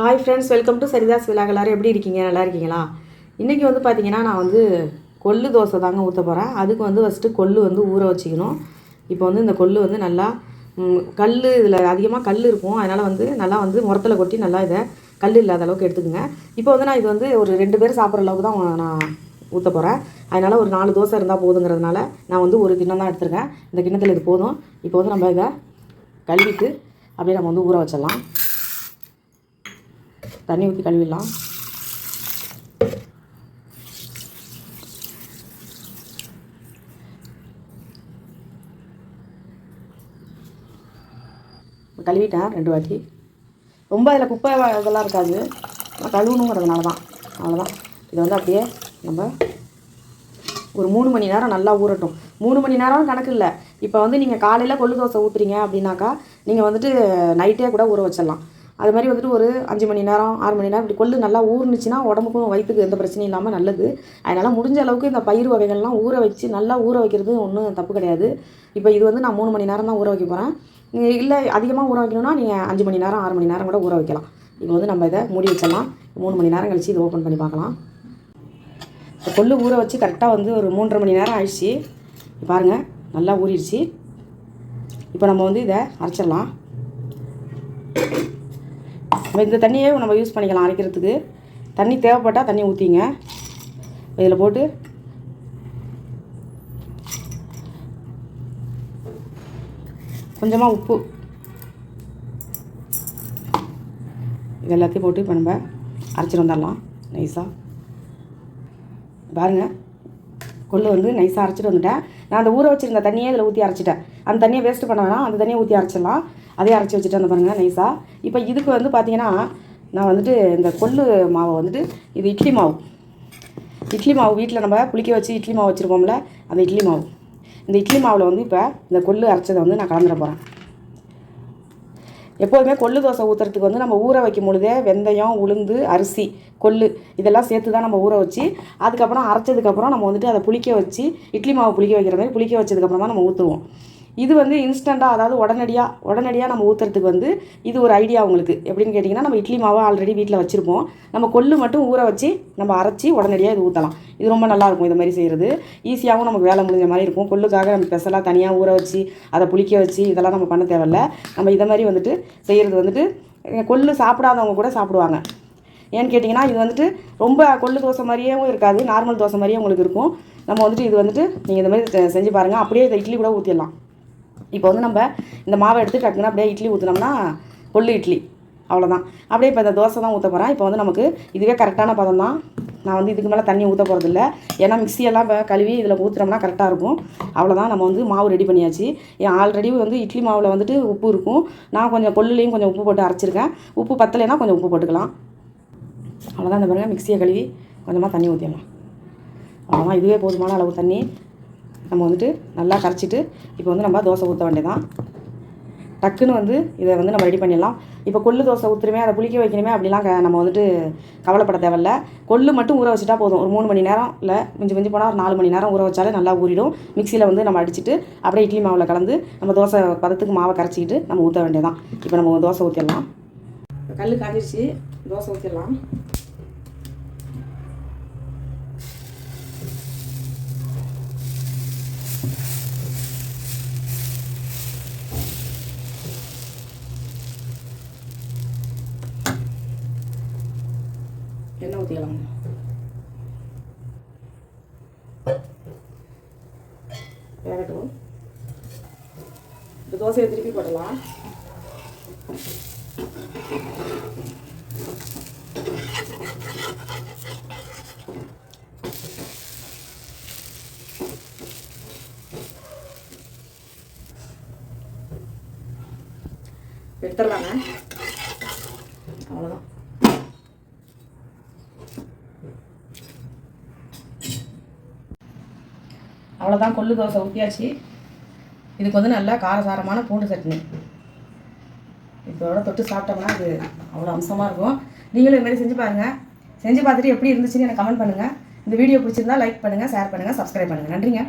Hi friends welcome to சரிதாஸ் விழாக் எப்படி இருக்கீங்க? நல்லா இருக்கீங்களா? இன்றைக்கி வந்து பார்த்தீங்கன்னா நான் வந்து கொள்ளு தோசை தாங்க ஊற்ற போகிறேன் அதுக்கு வந்து ஃபஸ்ட்டு கொள்ளு வந்து ஊற வச்சுக்கணும். இப்போ வந்து இந்த கொள்ளு வந்து நல்லா கல் இதில் அதிகமாக கல் இருக்கும். அதனால் வந்து நல்லா வந்து முரத்தில் கொட்டி நல்லா இதை கல் இல்லாத அளவுக்கு எடுத்துக்கோங்க. இப்போ வந்து நான் இது வந்து ஒரு ரெண்டு பேர் சாப்பிட்ற அளவுக்கு தான் நான் ஊற்ற போகிறேன் அதனால் ஒரு நாலு தோசை இருந்தால் போதுங்கிறதுனால நான் வந்து ஒரு கிண்ணம் தான் எடுத்திருக்கேன். இந்த கிண்ணத்தில் இது போதும். இப்போ வந்து நம்ம இதை கழுவிட்டு அப்படியே நம்ம வந்து ஊற வச்சிடலாம். தண்ணி ஊற்றி கழுவிடலாம். கழுவிட்டேன் ரெண்டு வாட்டி. ரொம்ப அதில் குப்பை இதெல்லாம் இருக்காது. நான் கழுவணுங்கிறதுனால தான். அவ்வளோதான் இதை வந்து அப்படியே நம்ம ஒரு மூணு மணி நேரம் நல்லா ஊறட்டும். மூணு மணி நேரம் கணக்கு இல்லை. இப்போ வந்து நீங்கள் காலையில் கொள்ளு தோசை ஊற்றுறீங்க அப்படின்னாக்கா நீங்கள் வந்துட்டு நைட்டே கூட ஊற வச்சிடலாம். அது மாதிரி வந்துட்டு ஒரு அஞ்சு மணி நேரம் ஆறு மணி நேரம் இப்படி கொள்ளு நல்லா ஊறுனுச்சுன்னா உடம்புக்கும் வயிற்றுக்கு எந்த பிரச்சனையும் இல்லாமல் நல்லது. அதனால் முடிஞ்ச அளவுக்கு இந்த பயிர் வகைகள்லாம் ஊற வச்சு நல்லா ஊற வைக்கிறது ஒன்றும் தப்பு கிடையாது. இப்போ இது வந்து நான் மூணு மணி நேரம் தான் ஊற வைக்க போகிறேன் இல்லை அதிகமாக ஊற வைக்கணும்னா நீங்கள் அஞ்சு மணி நேரம் ஆறு மணி நேரம் கூட ஊற வைக்கலாம். இப்போ வந்து நம்ம இதை மூடி வச்சிடலாம். மூணு மணி நேரம் கழித்து இதை ஓப்பன் பண்ணி பார்க்கலாம். இப்போ கொள்ளு ஊற வச்சு கரெக்டாக வந்து ஒரு மூன்றரை மணி நேரம் ஆயிடுச்சு. பாருங்கள் நல்லா ஊறிடுச்சு. இப்போ நம்ம வந்து இதை அரைச்சிடலாம். நம்ம இந்த தண்ணியே நம்ம யூஸ் பண்ணிக்கலாம் அரைக்கிறதுக்கு. தண்ணி தேவைப்பட்டால் தண்ணி ஊற்றிங்க இதில் போட்டு. கொஞ்சமாக உப்பு. இது எல்லாத்தையும் போட்டு இப்போ நம்ம அரைச்சிட்டு வந்துடலாம். நைஸாக பாருங்கள் கொள்ளு வந்து நைஸாக அரைச்சிட்டு வந்துட்டேன். நான் அந்த ஊற வச்சிருந்த தண்ணியே இதில் ஊற்றி அரைச்சிட்டேன். அந்த தண்ணியை வேஸ்ட் பண்ண வேணாம். அந்த தண்ணியை ஊற்றி அரைச்சிடலாம். அதே அரைச்சி வச்சுட்டு வந்து பாருங்கள் நைஸாக இப்போ இதுக்கு வந்து பார்த்தீங்கன்னா நான் வந்துட்டு இந்த கொள்ளு மாவை வந்துட்டு இது இட்லி மாவு. இட்லி மாவு வீட்டில் நம்ம புளிக்க வச்சு இட்லி மாவு வச்சுருப்போம்ல அந்த இட்லி மாவு. இந்த இட்லி மாவில் வந்து இப்போ இந்த கொள்ளு அரைச்சதை வந்து நான் கலந்துட போகிறேன் எப்போதுமே கொள்ளு தோசை ஊற்றுறதுக்கு வந்து நம்ம ஊற வைக்கும் பொழுதே வெந்தயம் உளுந்து அரிசி கொள்ளு இதெல்லாம் சேர்த்து தான் நம்ம ஊற வச்சு அதுக்கப்புறம் அரைச்சதுக்கப்புறம் நம்ம வந்துட்டு அதை புளிக்க வச்சு இட்லி மாவு புளிக்க வைக்கிற மாதிரி புளிக்க வச்சதுக்கப்புறம் தான் நம்ம ஊற்றுவோம் இது வந்து இன்ஸ்டண்ட்டாக அதாவது உடனடியாக உடனடியாக நம்ம ஊற்றுறதுக்கு வந்து இது ஒரு ஐடியா உங்களுக்கு. எப்படின்னு கேட்டிங்கன்னா நம்ம இட்லி மாவை ஆல்ரெடி வீட்டில் வச்சுருப்போம். நம்ம கொள்ளு மட்டும் ஊற வச்சு நம்ம அரைச்சி உடனடியாக இது ஊற்றலாம் இது ரொம்ப நல்லாயிருக்கும் இது மாதிரி செய்கிறது ஈஸியாகவும் நமக்கு வேலை முடிஞ்ச மாதிரி இருக்கும். கொள்ளுக்காக நம்ம ஸ்பெஷலாக தனியாக ஊற வச்சு அதை புளிக்க வச்சு இதெல்லாம் நம்ம பண்ண தேவையில்ல. நம்ம இதை மாதிரி வந்துட்டு செய்கிறது வந்துட்டு கொள்ளு சாப்பிடாதவங்க கூட சாப்பிடுவாங்க. ஏன்னு கேட்டிங்கன்னா இது வந்துட்டு ரொம்ப கொள்ளு தோசை மாதிரியேவும் இருக்காது. நார்மல் தோசை மாதிரியே உங்களுக்கு இருக்கும். நம்ம வந்துட்டு இது வந்துட்டு நீங்கள் இந்த மாதிரி செஞ்சு பாருங்கள் அப்படியே இதை இட்லி கூட ஊற்றிடலாம் இப்போ வந்து நம்ம இந்த மாவை எடுத்து டக்குன்னு அப்படியே இட்லி ஊற்றினோம்னா கொள்ளு இட்லி. அவ்வளோதான் அப்படியே இப்போ இந்த தோசை தான் ஊற்ற போகிறேன் இப்போ வந்து நமக்கு இதுவே கரெக்டான பதம் தான். நான் வந்து இதுக்கு மேலே தண்ணி ஊற்ற போகிறதில்ல ஏன்னா மிக்சியெல்லாம் இப்போ கழுவி இதில் ஊற்றுறோம்னா கரெக்டாக இருக்கும். அவ்வளோதான் நம்ம வந்து மாவு ரெடி பண்ணியாச்சு. ஏன் ஆல்ரெடி வந்து இட்லி மாவில் வந்துட்டு உப்பு இருக்கும். நான் கொஞ்சம் கொள்ளுலேயும் கொஞ்சம் உப்பு போட்டு அரைச்சிருக்கேன். உப்பு பத்தலைன்னா கொஞ்சம் உப்பு போட்டுக்கலாம். அவ்வளோதான் இந்த பாருங்கள் மிக்சியை கழுவி கொஞ்சமாக தண்ணி ஊற்றிடலாம் அவ்வளோதான் இதுவே போதுமான அளவு தண்ணி. நம்ம வந்துட்டு நல்லா கரைச்சிட்டு இப்போ வந்து நம்ம தோசை ஊற்ற வேண்டியதான் டக்குன்னு வந்து இதை வந்து நம்ம ரெடி பண்ணிடலாம். இப்போ கொள்ளு தோசை ஊற்றுருமே அதை புளிக்க வைக்கணுமே அப்படிலாம் க- நம்ம வந்துட்டு கவலைப்பட தேவையில்ல. கொள்ளு மட்டும் ஊற வச்சுட்டா போதும். ஒரு மூணு மணி நேரம் இல்லை மிஞ்சி மிஞ்சி போனால் ஒரு நாலு மணி நேரம் ஊற வச்சாலே நல்லா ஊறிடும். மிக்சியில் வந்து நம்ம அடிச்சுட்டு அப்படியே இட்லி மாவில் கலந்து நம்ம தோசை பதத்துக்கு மாவை கரைச்சிக்கிட்டு நம்ம ஊற்ற வேண்டியதான் இப்போ நம்ம தோசை ஊற்றிடலாம் கல் காஞ்சிருச்சு. தோசை ஊற்றிடலாம் எண்ணெய் ஊற்றிக்கலாம் வேகட்டும் இந்த தோசையை திருப்பி போடலாம் எடுத்துடலாங்க அவ்வளோதான் அவ்வளோதான் கொள்ளு தோசை ஊற்றியாச்சு இதுக்கு வந்து நல்லா காரசாரமான பூண்டு சட்னி. இதோட தொட்டு சாப்பிட்டோம்னா அது அவ்வளோ அம்சமாக இருக்கும். நீங்களும் இதுமாரி செஞ்சு பாருங்கள் செஞ்சு பார்த்துட்டு எப்படி இருந்துச்சுன்னு எனக்கு கமெண்ட் பண்ணுங்கள் இந்த வீடியோ பிடிச்சிருந்தா லைக் பண்ணுங்கள் ஷேர் பண்ணுங்கள் சப்ஸ்கிரைப் பண்ணுங்கள் நன்றிங்க.